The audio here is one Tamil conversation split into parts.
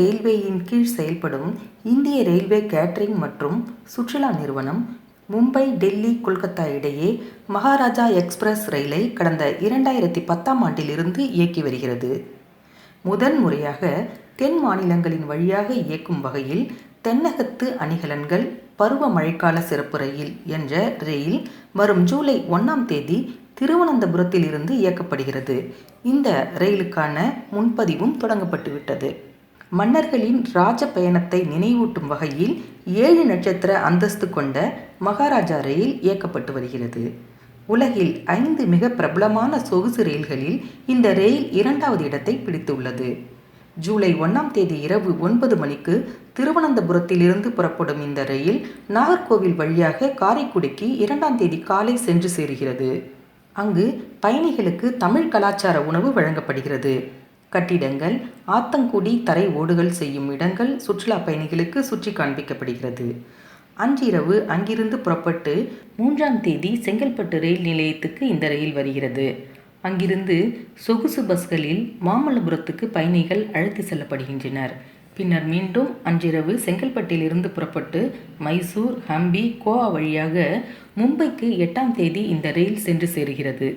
ரயில்வேயின் கீழ் செயல்படும் இந்திய ரயில்வே கேட்டரிங் மற்றும் சுற்றுலா நிறுவனம் மும்பை டெல்லி கொல்கத்தா இடையே மகாராஜா எக்ஸ்பிரஸ் ரயிலை கடந்த இரண்டாயிரத்தி பத்தாம் ஆண்டிலிருந்து இயக்கி வருகிறது. முதன் முறையாக தென் மாநிலங்களின் வழியாக இயக்கும் வகையில் தென்னகத்து அணிகலன்கள் பருவ மழைக்கால சிறப்பு ரயில் என்ற ரயில் வரும் ஜூலை ஒன்றாம் தேதி திருவனந்தபுரத்தில் இருந்து இயக்கப்படுகிறது. இந்த ரயிலுக்கான முன்பதிவும் தொடங்கப்பட்டுவிட்டது. மன்னர்களின் ராஜ பயணத்தை நினைவூட்டும் வகையில் ஏழு நட்சத்திர அந்தஸ்து கொண்ட மகாராஜா ரயில் இயக்கப்பட்டு வருகிறது. உலகில் ஐந்து மிக பிரபலமான சொகுசு ரயில்களில் இந்த ரயில் இரண்டாவது இடத்தை பிடித்துள்ளது. ஜூலை ஒன்றாம் தேதி இரவு ஒன்பது மணிக்கு திருவனந்தபுரத்திலிருந்து புறப்படும் இந்த ரயில் நாகர்கோவில் வழியாக காரைக்குடிக்கு இரண்டாம் தேதி காலை சென்று சேருகிறது. அங்கு பயணிகளுக்கு தமிழ் கலாச்சார உணவு வழங்கப்படுகிறது. கட்டிடங்கள் ஆத்தங்குடி தரை ஓடுகள் செய்யும் இடங்கள் சுற்றுலா பயணிகளுக்கு சுற்றி காண்பிக்கப்படுகிறது. அன்றிரவு அங்கிருந்து புறப்பட்டு மூன்றாம் தேதி செங்கல்பட்டு ரயில் நிலையத்துக்கு இந்த ரயில் வருகிறது. அங்கிருந்து சொகுசு பஸ்களில் மாமல்லபுரத்துக்கு பயணிகள் அழைத்து செல்லப்படுகின்றனர். பின்னர் மீண்டும் அன்றிரவு செங்கல்பட்டிலிருந்து புறப்பட்டு மைசூர் ஹம்பி கோவா வழியாக மும்பைக்கு எட்டாம் தேதி இந்த ரயில் சென்று சேருகிறது.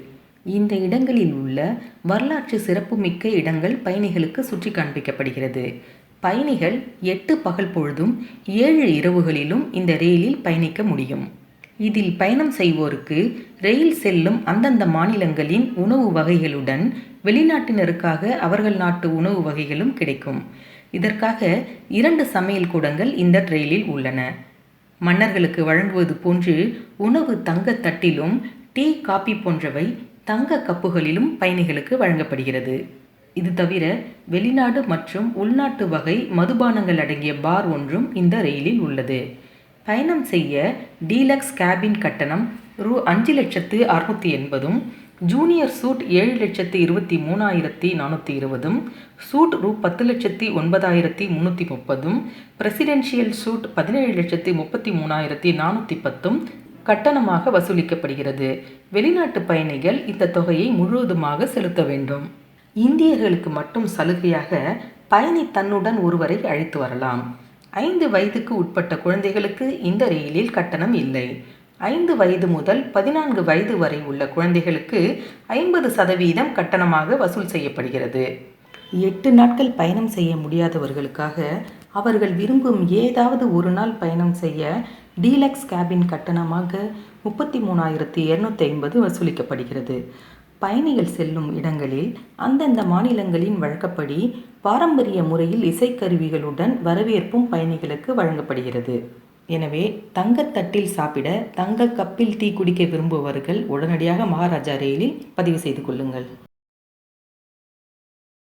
இந்த இடங்களில் உள்ள வரலாற்று சிறப்புமிக்க இடங்கள் பயணிகளுக்கு சுற்றி காண்பிக்கப்படுகிறது. பயணிகள் எட்டு பகல் பொழுதும் ஏழு இரவுகளிலும் இந்த ரயிலில் பயணிக்க முடியும். இதில் பயணம் செய்வோருக்கு ரயில் செல்லும் அந்தந்த மாநிலங்களின் உணவு வகைகளுடன் வெளிநாட்டினருக்காக அவர்கள் நாட்டு உணவு வகைகளும் கிடைக்கும். இதற்காக இரண்டு சமையல் கூடங்கள் இந்த ரயிலில் உள்ளன. மன்னர்களுக்கு வழங்குவது போன்று உணவு தங்கத் தட்டிலும் டீ காபி போன்றவை தங்க கப்புகளிலும் பயணிகளுக்கு வழங்கப்படுகிறது. இது தவிர வெளிநாடு மற்றும் உள்நாட்டு வகை மதுபானங்கள் அடங்கிய பார் ஒன்றும் இந்த ரயிலில் உள்ளது. பயணம் செய்ய டீலக்ஸ் கேபின் கட்டணம் ரூ. அஞ்சு லட்சத்து அறுநூற்றி எண்பதும் ஜூனியர் சூட் ஏழு லட்சத்து இருபத்தி மூணாயிரத்தி நானூற்றி இருபதும் சூட் ரூ. பத்து லட்சத்தி ஒன்பதாயிரத்தி முந்நூற்றி முப்பதும் பிரசிடென்ஷியல் சூட் பதினேழு லட்சத்தி முப்பத்தி மூணாயிரத்தி நானூற்றி பத்தும் கட்டணமாக வசூலிக்கப்படுகிறது. வெளிநாட்டு பயணிகள் இந்த தொகையை முழுவதுமாக செலுத்த வேண்டும். இந்தியர்களுக்கு மட்டும் சலுகையாக பயணி தன்னுடன் ஒருவரை அழைத்து வரலாம். ஐந்து வயதுக்கு உட்பட்ட குழந்தைகளுக்கு இந்த ரயிலில் கட்டணம் இல்லை. ஐந்து வயது முதல் பதினான்கு வயது வரை உள்ள குழந்தைகளுக்கு ஐம்பது சதவீதம் கட்டணமாக வசூல் செய்யப்படுகிறது. எட்டு நாட்கள் பயணம் செய்ய முடியாதவர்களுக்காக அவர்கள் விரும்பும் ஏதாவது ஒரு நாள் பயணம் செய்ய டீலக்ஸ் கேபின் கட்டணமாக முப்பத்தி மூணாயிரத்தி இரநூத்தி ஐம்பது வசூலிக்கப்படுகிறது. பயணிகள் செல்லும் இடங்களில் அந்தந்த மாநிலங்களின் வழக்கப்படி பாரம்பரிய முறையில் இசைக்கருவிகளுடன் வரவேற்பும் பயணிகளுக்கு வழங்கப்படுகிறது. எனவே தங்கத்தட்டில் சாப்பிட தங்க கப்பில் டீ குடிக்க விரும்புபவர்கள் உடனடியாக மகாராஜா ரயிலில் பதிவு செய்து கொள்ளுங்கள்.